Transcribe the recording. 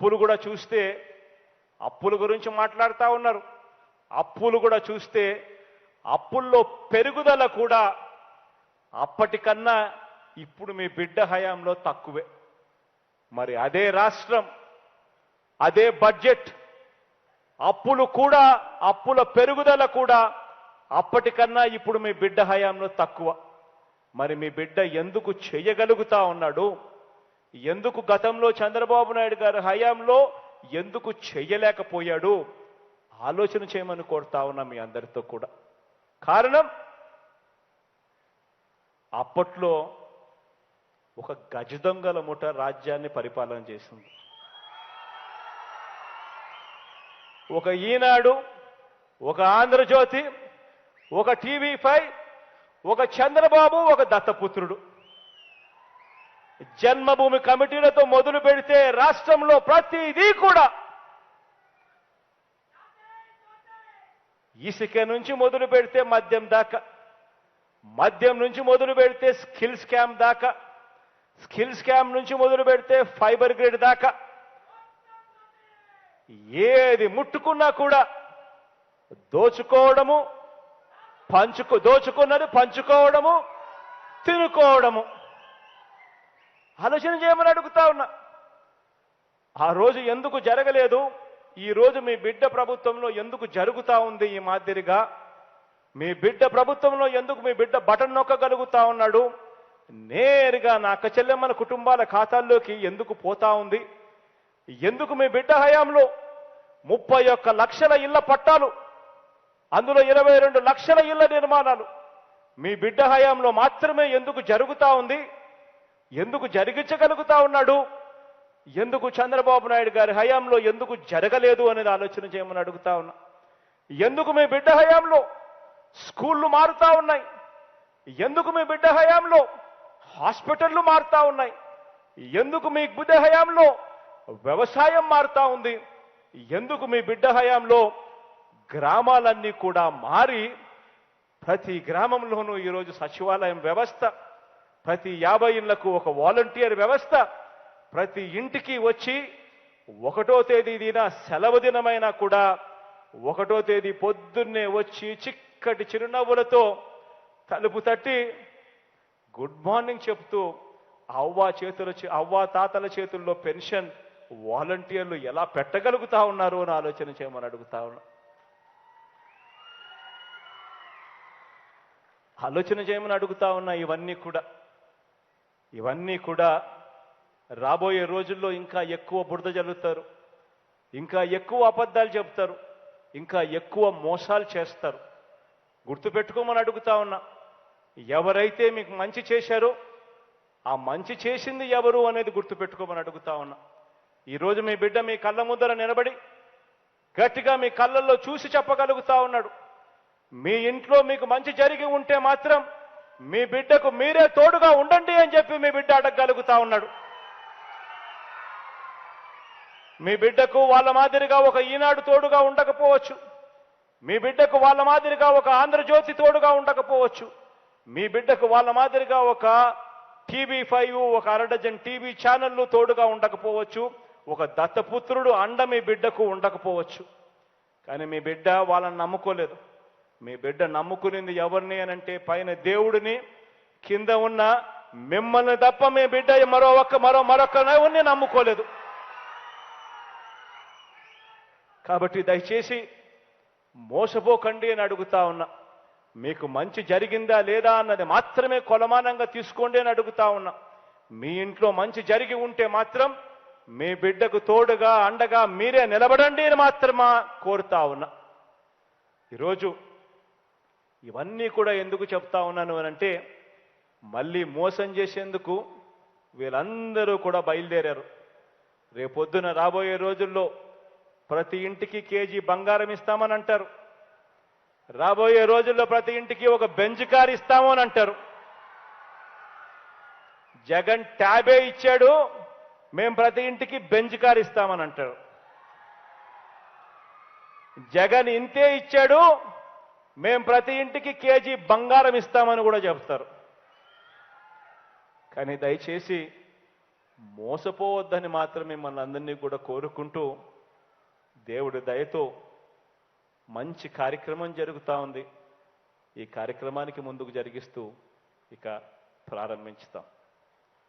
అప్పులు కూడా చూస్తే అప్పుల గురించి మాట్లాడుతూ ఉన్నారు. అప్పులు కూడా చూస్తే అప్పుల్లో పెరుగుదల కూడా అప్పటికన్నా ఇప్పుడు మీ బిడ్డ హయాంలో తక్కువే. మరి అదే రాష్ట్రం అదే బడ్జెట్ అప్పులు కూడా అప్పుల పెరుగుదల కూడా అప్పటికన్నా ఇప్పుడు మీ బిడ్డ హయాంలో తక్కువ. మరి మీ బిడ్డ ఎందుకు చేయగలుగుతా ఉన్నాడు? ఎందుకు గతంలో చంద్రబాబు నాయుడు గారి హయాంలో ఎందుకు చేయలేకపోయాడు ఆలోచన చేయమని కోరుతా ఉన్నా మీ అందరితో కూడా. కారణం అప్పట్లో ఒక గజ దొంగల ముఠ రాజ్యాన్ని పరిపాలన చేసింది. ఒక ఈనాడు ఒక ఆంధ్రజ్యోతి ఒక టీవీ ఫైవ్ ఒక చంద్రబాబు ఒక దత్తపుత్రుడు. జన్మభూమి కమిటీలతో మొదలు పెడితే రాష్ట్రంలో ప్రతిదీ కూడా ఇసుక నుంచి మొదలు పెడితే మద్యం దాకా మద్యం నుంచి మొదలు పెడితే స్కిల్ స్కామ్ దాకా స్కిల్ స్కామ్ నుంచి మొదలు పెడితే ఫైబర్ గ్రిడ్ దాకా. ఏది ముట్టుకున్నా కూడా దోచుకోవడము పంచుకు దోచుకున్నది పంచుకోవడము తినుకోవడము. ఆలోచన చేయమని అడుగుతా ఉన్నా. ఆ రోజు ఎందుకు జరగలేదు? ఈ రోజు మీ బిడ్డ ప్రభుత్వంలో ఎందుకు జరుగుతా ఉంది ఈ మాదిరిగా? మీ బిడ్డ ప్రభుత్వంలో ఎందుకు మీ బిడ్డ బటన్ నొక్కగలుగుతా ఉన్నాడు? నేరుగా నా అక్క చెల్లెమ్మల కుటుంబాల ఖాతాల్లోకి ఎందుకు పోతా ఉంది? ఎందుకు మీ బిడ్డ హయాంలో ముప్పై ఒక్క లక్షల ఇళ్ళ పట్టాలు అందులో ఇరవై రెండు లక్షల ఇళ్ళ నిర్మాణాలు మీ బిడ్డ హయాంలో మాత్రమే ఎందుకు జరుగుతా ఉంది? ఎందుకు జరిగించగలుగుతా ఉన్నాడు? ఎందుకు చంద్రబాబు నాయుడు గారి హయాంలో ఎందుకు జరగలేదు అనేది ఆలోచన చేయమని అడుగుతా ఉన్నా. ఎందుకు మీ బిడ్డ హయాంలో స్కూళ్ళు మారుతా ఉన్నాయి? ఎందుకు మీ బిడ్డ హయాంలో హాస్పిటళ్ళు మారుతా ఉన్నాయి? ఎందుకు మీ బిడ్డ హయాంలో వ్యవసాయం మారుతా ఉంది? ఎందుకు మీ బిడ్డ హయాంలో గ్రామాలన్నీ కూడా మారి ప్రతి గ్రామంలోనూ ఈరోజు సచివాలయం వ్యవస్థ ప్రతి యాభై ఇళ్ళకు ఒక వాలంటీర్ వ్యవస్థ. ప్రతి ఇంటికి వచ్చి ఒకటో తేదీ సెలవు దినమైనా కూడా ఒకటో తేదీ పొద్దున్నే వచ్చి చిక్కటి చిరునవ్వులతో తలుపు తట్టి గుడ్ మార్నింగ్ చెప్తూ అవ్వ చేతుల చే- అవ్వ తాతల చేతుల్లో పెన్షన్ వాలంటీర్లు ఎలా పెట్టగలుగుతా ఉన్నారు అని ఆలోచన చేయమని అడుగుతా ఉన్నా. ఆలోచన చేయమని అడుగుతా ఉన్నా ఇవన్నీ కూడా. ఇవన్నీ కూడా రాబోయే రోజుల్లో ఇంకా ఎక్కువ బురద జల్లుతారు. ఇంకా ఎక్కువ అబద్ధాలు చెబుతారు. ఇంకా ఎక్కువ మోసాలు చేస్తారు. గుర్తుపెట్టుకోమని అడుగుతా ఉన్నా ఎవరైతే మీకు మంచి చేశారో ఆ మంచి చేసింది ఎవరు అనేది గుర్తుపెట్టుకోమని అడుగుతా ఉన్నా. ఈరోజు మీ బిడ్డ మీ కళ్ళ ముద్దర నిలబడి గట్టిగా మీ కళ్ళల్లో చూసి చెప్పగలుగుతా ఉన్నాడు. మీ ఇంట్లో మీకు మంచి జరిగి ఉంటే మాత్రం మీ బిడ్డకు మీరే తోడుగా ఉండండి అని చెప్పి మీ బిడ్డ అడగగలుగుతా ఉన్నాడు. మీ బిడ్డకు వాళ్ళ మాదిరిగా ఒక ఈనాడు తోడుగా ఉండకపోవచ్చు. మీ బిడ్డకు వాళ్ళ మాదిరిగా ఒక ఆంధ్రజ్యోతి తోడుగా ఉండకపోవచ్చు. మీ బిడ్డకు వాళ్ళ మాదిరిగా ఒక టీవీ ఫైవ్ ఒక అరడజన్ టీవీ ఛానళ్ళు తోడుగా ఉండకపోవచ్చు. ఒక దత్తపుత్రుడు అండ మీ బిడ్డకు ఉండకపోవచ్చు. కానీ మీ బిడ్డ వాళ్ళని నమ్ముకోలేదు. మీ బిడ్డ నమ్ముకునింది ఎవరిని అని అంటే పైన దేవుడిని కింద ఉన్న మిమ్మల్ని తప్ప మీ బిడ్డ మరో ఒక్క మరో మరొక ఎవరిని నమ్ముకోలేదు. కాబట్టి దయచేసి మోసపోకండి అని అడుగుతా ఉన్నా. మీకు మంచి జరిగిందా లేదా అన్నది మాత్రమే కొలమానంగా తీసుకోండి అని అడుగుతా ఉన్నా. మీ ఇంట్లో మంచి జరిగి ఉంటే మాత్రం మీ బిడ్డకు తోడుగా అండగా మీరే నిలబడండి అని మాత్రమా కోరుతా ఉన్నా. ఈరోజు ఇవన్నీ కూడా ఎందుకు చెప్తా ఉన్నాను అని అంటే మళ్ళీ మోసం చేసేందుకు వీళ్ళందరూ కూడా బయలుదేరారు. రేపొద్దున రాబోయే రోజుల్లో ప్రతి ఇంటికి కేజీ బంగారం ఇస్తామని అంటారు. రాబోయే రోజుల్లో ప్రతి ఇంటికి ఒక బెంచ్ కార్ ఇస్తాము అని అంటారు. జగన్ ట్యాబే ఇచ్చాడు మేము ప్రతి ఇంటికి బెంచ్ కార్ ఇస్తామని అంటారు. జగన్ ఇంతే ఇచ్చాడు మేము ప్రతి ఇంటికి కేజీ బంగారం ఇస్తామని కూడా చెప్తారు కానీ దయచేసి మోసపోవద్దని మాత్రమే మన అందరినీ కూడా కోరుకుంటూ దేవుడి దయతో మంచి కార్యక్రమం జరుగుతూ ఉంది. ఈ కార్యక్రమానికి ముందుకు జరిగిస్తూ ఇక ప్రారంభించుతాం.